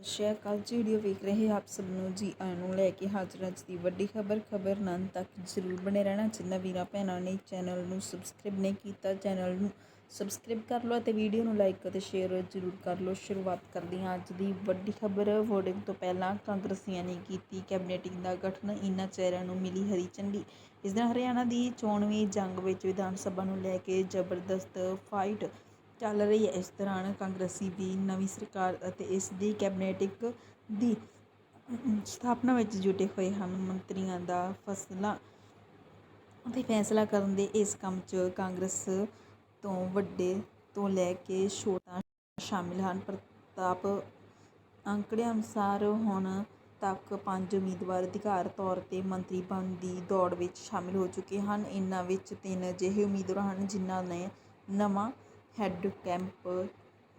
ਸਤਿ ਸ਼੍ਰੀ ਅਕਾਲ ਜੀ ਵੀਡੀਓ ਵੇਖ ਰਹੇ ਆਪ ਸਭ ਨੂੰ ਜੀ ਆਇਆਂ ਨੂੰ ਲੈ ਕੇ ਹਾਜ਼ਰ ਅੱਜ ਦੀ ਵੱਡੀ ਖਬਰ ਖਬਰ ਨਾਲ ਤੱਕ ਜ਼ਰੂਰ ਬਣੇ ਰਹਿਣਾ। ਜਿੰਨਾ ਵੀਰਾਂ ਭੈਣਾਂ ਨੇ ਚੈਨਲ ਨੂੰ ਸਬਸਕ੍ਰਾਈਬ ਨਹੀਂ ਕੀਤਾ, ਚੈਨਲ ਨੂੰ ਸਬਸਕ੍ਰਾਈਬ ਕਰ ਲਓ ਅਤੇ ਵੀਡੀਓ ਨੂੰ ਲਾਈਕ ਅਤੇ ਸ਼ੇਅਰ ਜ਼ਰੂਰ ਕਰ ਲਓ। ਸ਼ੁਰੂਆਤ ਕਰਦੇ ਹਾਂ ਅੱਜ ਦੀ ਵੱਡੀ ਖਬਰ। ਵੋਟਿੰਗ ਤੋਂ ਪਹਿਲਾਂ ਕਾਂਗਰਸੀਆਂ ਨੇ ਕੀਤੀ ਕੈਬਨਿਟਿੰਗ ਦਾ ਗਠਨ। ਇਨ੍ਹਾਂ ਚਿਹਰਿਆਂ ਨੂੰ ਮਿਲੀ ਹਰੀ ਝੰਡੀ। ਇਸ ਦਿਨ ਹਰਿਆਣਾ ਦੀ ਚੋਣਵੀਂ ਜੰਗ ਵਿੱਚ ਵਿਧਾਨ ਸਭਾ ਨੂੰ ਲੈ ਕੇ ਜ਼ਬਰਦਸਤ ਫਾਈਟ ਚੱਲ ਰਹੀ ਹੈ ਇਸ ਦੌਰਾਨ ਕਾਂਗਰਸੀ ਵੀ ਨਵੀਂ ਸਰਕਾਰ ਅਤੇ ਇਸ ਦੀ ਕੈਬਨਿਟਿਕ ਦੀ ਸਥਾਪਨਾ ਵਿੱਚ ਜੁਟੇ ਹੋਏ ਹਨ। ਮੰਤਰੀਆਂ ਦਾ ਫਸਲਾਂ ਅਤੇ ਫੈਸਲਾ ਕਰਨ ਦੇ ਇਸ ਕੰਮ 'ਚ ਕਾਂਗਰਸ ਤੋਂ ਵੱਡੇ ਤੋਂ ਲੈ ਕੇ ਛੋਟਾ ਸ਼ਾਮਿਲ ਹਨ। ਪ੍ਰਤਾਪ ਅੰਕੜਿਆਂ ਅਨੁਸਾਰ ਹੁਣ ਤੱਕ ਪੰਜ ਉਮੀਦਵਾਰ ਅਧਿਕਾਰ ਤੌਰ ਤੇ ਮੰਤਰੀ ਬਣਨ ਦੀ ਦੌੜ ਵਿੱਚ ਸ਼ਾਮਿਲ ਹੋ ਚੁੱਕੇ ਹਨ। ਇਨ੍ਹਾਂ ਵਿੱਚ ਤਿੰਨ ਅਜਿਹੇ ਉਮੀਦਵਾਰ ਹਨ ਜਿਨ੍ਹਾਂ ਨੇ ਨਵਾਂ ਹੈੱਡ ਕੈਂਪ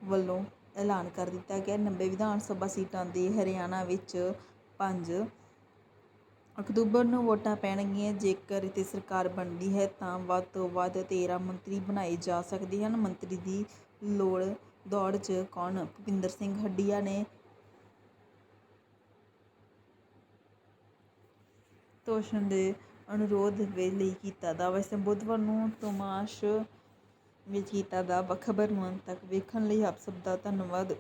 ਵੱਲੋਂ ਐਲਾਨ ਕਰ ਦਿੱਤਾ ਗਿਆ। 90 ਵਿਧਾਨ ਸਭਾ ਸੀਟਾਂ ਦੇ ਹਰਿਆਣਾ ਵਿੱਚ ਪੰਜ ਅਕਤੂਬਰ ਨੂੰ ਵੋਟਾਂ ਪੈਣਗੀਆਂ। ਜੇਕਰ ਇੱਥੇ ਸਰਕਾਰ ਬਣਦੀ ਹੈ, ਤਾਂ ਵੱਧ ਤੋਂ ਵੱਧ 13 ਮੰਤਰੀ ਬਣਾਏ ਜਾ ਸਕਦੇ ਹਨ। ਮੰਤਰੀ ਦੀ ਲੋੜ ਦੌੜ 'ਚ ਕੌਣ? ਭੁਪਿੰਦਰ ਸਿੰਘ ਹੱਡੀਆ ਨੇ। ਤੋਸ਼ਣ ਦੇ ਅਨੁਰੋਧ ਲਈ ਕੀਤਾ ਦਾਅਵਾ। ਇਸ ਬੁੱਧਵਾਰ ਨੂੰ ਤੋਮਾਸ਼ ਵਿੱਚ ਦਾ ਦਾਅਵਾ ਖਬਰ ਤੱਕ ਵੇਖਣ ਲਈ ਆਪ ਸਭ ਦਾ ਧੰਨਵਾਦ।